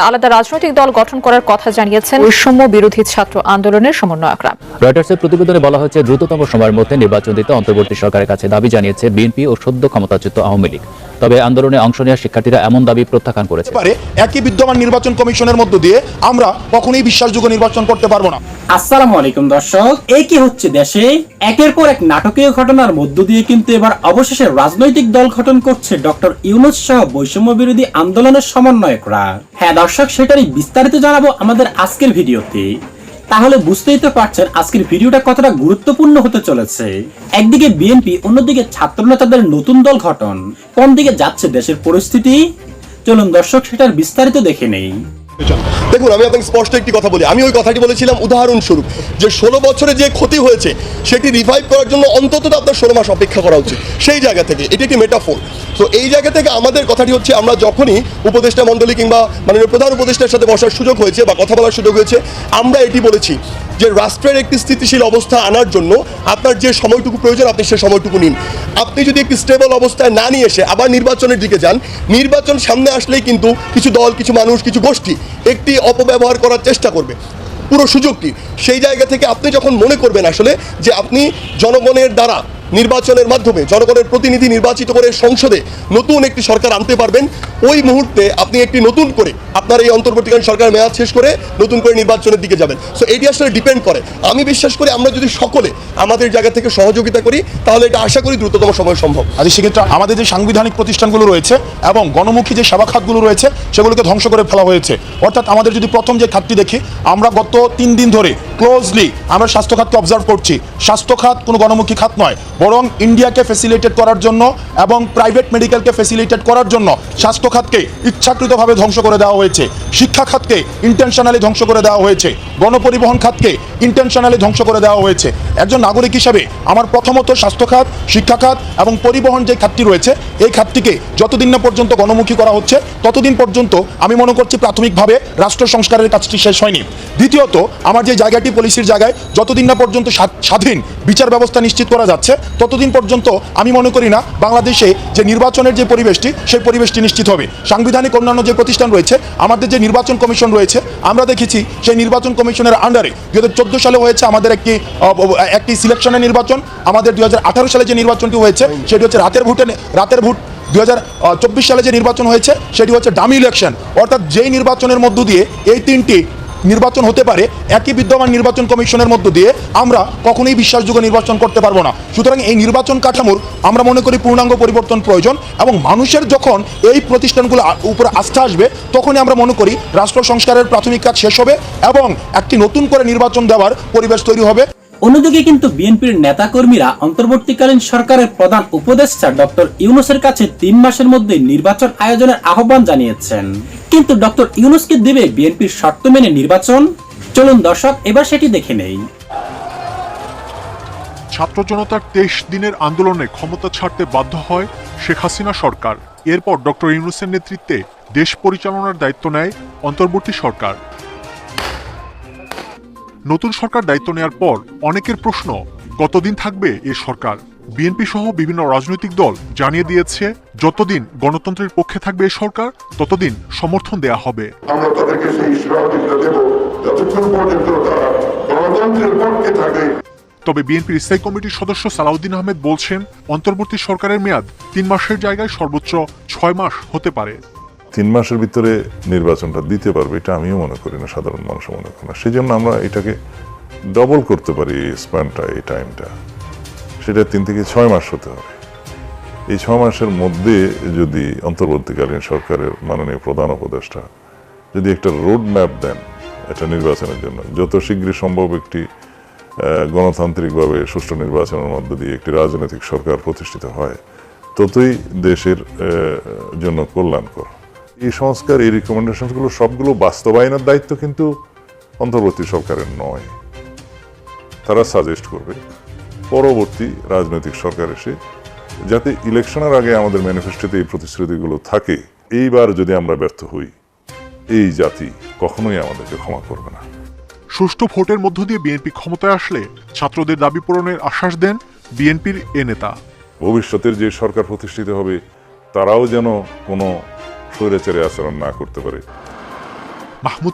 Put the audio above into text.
আলাদা রাজনৈতিক দল গঠন করার কথা জানিয়েছেন বৈষম্য বিরোধী ছাত্র আন্দোলনের সমন্বয়করা। রয়টার্সের প্রতিবেদনে বলা হয়েছে দ্রুততম সময়ের মধ্যে নির্বাচন দিতে অন্তর্বর্তী সরকারের কাছে দাবি জানিয়েছে বিএনপি ও সদ্য ক্ষমতাচ্যুত আওয়ামী লীগ। তবে আন্দোলনে অংশ নেওয়া শিক্ষার্থীরা এমন দাবি প্রত্যাখ্যান করেছে। পারে একই বিদ্যমান নির্বাচন কমিশনের মধ্য দিয়ে আমরা কখনোই বিশ্বাসযোগ্য নির্বাচন করতে পারব না। আসসালামু আলাইকুম দর্শক এই কি হচ্ছে দেশে? একের পর এক নাটকীয় ঘটনার মধ্য দিয়ে কিন্তু এবার অবশেষে রাজনৈতিক দল গঠন করছে ডক্টর ইউনুস সহ বৈষম্য বিরোধী আন্দোলনের সমন্বয়করা। হ্যাঁ দর্শক, সেটারই বিস্তারিত জানাব আমাদের আজকের ভিডিওতে। তাহলে বুঝতেই তো পারছেন আজকের ভিডিওটা কতটা গুরুত্বপূর্ণ হতে চলেছে। একদিকে বিএনপি, অন্যদিকে ছাত্র নেতাদের নতুন দল গঠন। কোন দিকে যাচ্ছে দেশের পরিস্থিতি? চলুন দর্শক, সেটার বিস্তারিত দেখে নেই। দেখুন, আমি আপনাকে স্পষ্ট একটি কথা বলি। আমি ওই কথাটি বলেছিলাম উদাহরণস্বরূপ যে, ষোলো বছরে যে ক্ষতি হয়েছে, সেটি রিভাইভ করার জন্য অন্তত আপনার ষোলো মাস অপেক্ষা করা উচিত। সেই জায়গা থেকে, এটি একটি মেটাফোর তো এই জায়গা থেকে আমাদের কথাটি হচ্ছে, আমরা যখনই উপদেষ্টা মণ্ডলী কিংবা মাননীয় প্রধান উপদেষ্টার সাথে বসার সুযোগ হয়েছে বা কথা বলার সুযোগ হয়েছে, আমরা এটি বলেছি যে, রাষ্ট্রের একটি স্থিতিশীল অবস্থা আনার জন্য আপনার যে সময়টুকু প্রয়োজন, আপনি সে সময়টুকু নিন। আপনি যদি একটি স্টেবল অবস্থায় না নিয়ে এসে আবার নির্বাচনের দিকে যান, নির্বাচন সামনে আসলেই কিন্তু কিছু দল, কিছু মানুষ, কিছু গোষ্ঠী একটি অপব্যবহার করার চেষ্টা করবে। পুরো সুযোগটি। সেই জায়গা থেকে আপনি যখন মনে করবেন আসলে যে আপনি জনগণের দ্বারা নির্বাচনের মাধ্যমে জনগণের প্রতিনিধি নির্বাচিত করে সংসদে নতুন একটি সরকার আনতে পারবেন, ওই মুহূর্তে আপনি একটি নতুন করে আপনার এই অন্তর্বর্তীকালীন সরকার মেয়াদ শেষ করে নতুন করে নির্বাচনের দিকে যাবেন। সো এটি আসলে ডিপেন্ড করে। আমি বিশ্বাস করি আমরা যদি সকলে আমাদের জায়গা থেকে সহযোগিতা করি, তাহলে এটা আশা করি দ্রুততম সময় সম্ভব। আজ সেক্ষেত্রে আমাদের যে সাংবিধানিক প্রতিষ্ঠানগুলো রয়েছে এবং গণমুখী যে সেবা খাতগুলো রয়েছে, সেগুলোকে ধ্বংস করে ফেলা হয়েছে। অর্থাৎ আমাদের যদি প্রথম যে খাতটি দেখি, আমরা গত তিন দিন ধরে ক্লোজলি আমরা স্বাস্থ্য খাতকে অবজার্ভ করছি। স্বাস্থ্য খাত কোনো গণমুখী খাত নয় বরং ইন্ডিয়াকে ফেসিলিটেট করার জন্য এবং প্রাইভেট মেডিকেলকে ফেসিলিটেট করার জন্য স্বাস্থ্য খাতকে ইচ্ছাকৃতভাবে ধ্বংস করে দেওয়া হয়েছে, শিক্ষা খাতকে ইন্টেনশনালি ধ্বংস করে দেওয়া হয়েছে। গণপরিবহন খাতকে ইন্টেনশনালি ধ্বংস করে দেওয়া হয়েছে। একজন নাগরিক হিসাবে আমার প্রথমত স্বাস্থ্য খাত, শিক্ষা খাত এবং পরিবহন যে খাতটি রয়েছে, এই খাতটিকে যতদিন না পর্যন্ত গণমুখী করা হচ্ছে, ততদিন পর্যন্ত আমি মনে করছি প্রাথমিকভাবে রাষ্ট্র সংস্কারের কাজটি শেষ হয়নি। দ্বিতীয়ত, আমার যে জায়গাটি পলিসির জায়গায় যতদিন না পর্যন্ত স্বা- স্বাধীন বিচার ব্যবস্থা নিশ্চিত করা যাচ্ছে, ততদিন পর্যন্ত আমি মনে করি না বাংলাদেশে যে নির্বাচনের যে পরিবেশটি, সেই পরিবেশটি নিশ্চিত হবে। সাংবিধানিক অন্যান্য যে প্রতিষ্ঠান রয়েছে, আমাদের যে নির্বাচন কমিশন রয়েছে আমরা দেখেছি সেই নির্বাচন কমিশনের আন্ডারে দু হাজার চোদ্দ সালে হয়েছে আমাদের একটি একটি সিলেকশনের নির্বাচন। আমাদের দু হাজার আঠারো সালে যে নির্বাচনটি হয়েছে, সেটি হচ্ছে রাতের ভোটে, রাতের ভোট দু সালে যে নির্বাচন হয়েছে, সেটি হচ্ছে ডামি ইলেকশন অর্থাৎ যেই নির্বাচনের মধ্য দিয়ে এই তিনটি নির্বাচন হতে পারে, একই বিদ্যমান নির্বাচন কমিশনের মধ্য দিয়ে আমরা কখনোই বিশ্বাসযোগ্য নির্বাচন করতে পারব না। সুতরাং এই নির্বাচন কাঠামোর আমরা মনে করি পূর্ণাঙ্গ পরিবর্তন প্রয়োজন এবং মানুষের যখন এই প্রতিষ্ঠানগুলো উপরে আস্থা আসবে, তখনই আমরা মনে করি রাষ্ট্র সংস্কারের প্রাথমিক কাজ শেষ হবে এবং একটি নতুন করে নির্বাচন দেওয়ার পরিবেশ তৈরি হবে। অন্যদিকে কিন্তু বিএনপির নেতাকর্মীরা অন্তর্বর্তীকালীন সরকারের প্রধান উপদেষ্টা ডক্টর ইউনুসের কাছে তিন মাসের মধ্যে নির্বাচন আয়োজনের আহ্বান জানিয়েছেন। কিন্তু ডক্টর ইউনুসকে দেবে বিএনপির শর্ত মেনে নির্বাচন। চলুন দর্শক, এবার সেটি দেখে নেই। ছাত্র জনতার তেইশ দিনের আন্দোলনে ক্ষমতা ছাড়তে বাধ্য হয় শেখ হাসিনা সরকার। এরপর ডক্টর ইউনুসের নেতৃত্বে দেশ পরিচালনার দায়িত্ব নেয় অন্তর্বর্তী সরকার। নতুন সরকার দায়িত্ব নেয়ার পর অনেকের প্রশ্ন, কতদিন থাকবে এ সরকার? বিএনপি সহ বিভিন্ন রাজনৈতিক দল জানিয়ে দিয়েছে যতদিন গণতন্ত্রের পক্ষে থাকবে এ সরকার ততদিন সমর্থন দেয়া হবে। আমরা তাদেরকে সেই দেব যতক্ষণ পর্যন্ত তারা গণতন্ত্রের পক্ষে থাকে। তবে বিএনপির স্থায়ী কমিটির সদস্য সালাউদ্দিন আহমেদ বলছেন অন্তর্বর্তী সরকারের মেয়াদ তিন মাসের জায়গায় সর্বোচ্চ ছয় মাস হতে পারে। তিন মাসের ভিতরে নির্বাচনটা দিতে পারবে এটা আমিও মনে করি না সাধারণ মানুষ মনে করে না। সেই জন্য আমরা এটাকে ডবল করতে পারি স্প্যানটা এই টাইমটা সেটা তিন থেকে ছয় মাস হতে হবে। এই ছয় মাসের মধ্যে যদি অন্তর্বর্তীকালীন সরকারের মাননীয় প্রধান উপদেষ্টা যদি একটা রোড ম্যাপ দেন এটা নির্বাচনের জন্য, যত শীঘ্রই সম্ভব একটি গণতান্ত্রিকভাবে সুষ্ঠু নির্বাচনের মধ্য দিয়ে একটি রাজনৈতিক সরকার প্রতিষ্ঠিত হয়, ততই দেশের জন্য কল্যাণকর। এই সংস্কার, এই রিকমেন্ডেশনগুলো সবগুলো বাস্তবায়নের দায়িত্ব কিন্তু অন্তর্বর্তী সরকারের নয়। তারা সাজেস্ট করবে পরবর্তী রাজনৈতিক সরকার এসে যাতে ইলেকশনের আগে আমাদের ম্যানিফেস্টোতে এই প্রতিশ্রুতিগুলো থাকে এইবার যদি আমরা ব্যর্থ হই এই জাতি কখনোই আমাদেরকে ক্ষমা করবে না। সুষ্ঠু ভোটের মধ্য দিয়ে বিএনপি ক্ষমতায় আসলে ছাত্রদের দাবি পূরণের আশ্বাস দেন বিএনপির এ নেতা। ভবিষ্যতের যে সরকার প্রতিষ্ঠিত হবে তারাও যেন কোনো স্বৈরাচারী আচরণ না করতে পারে। মাহমুদ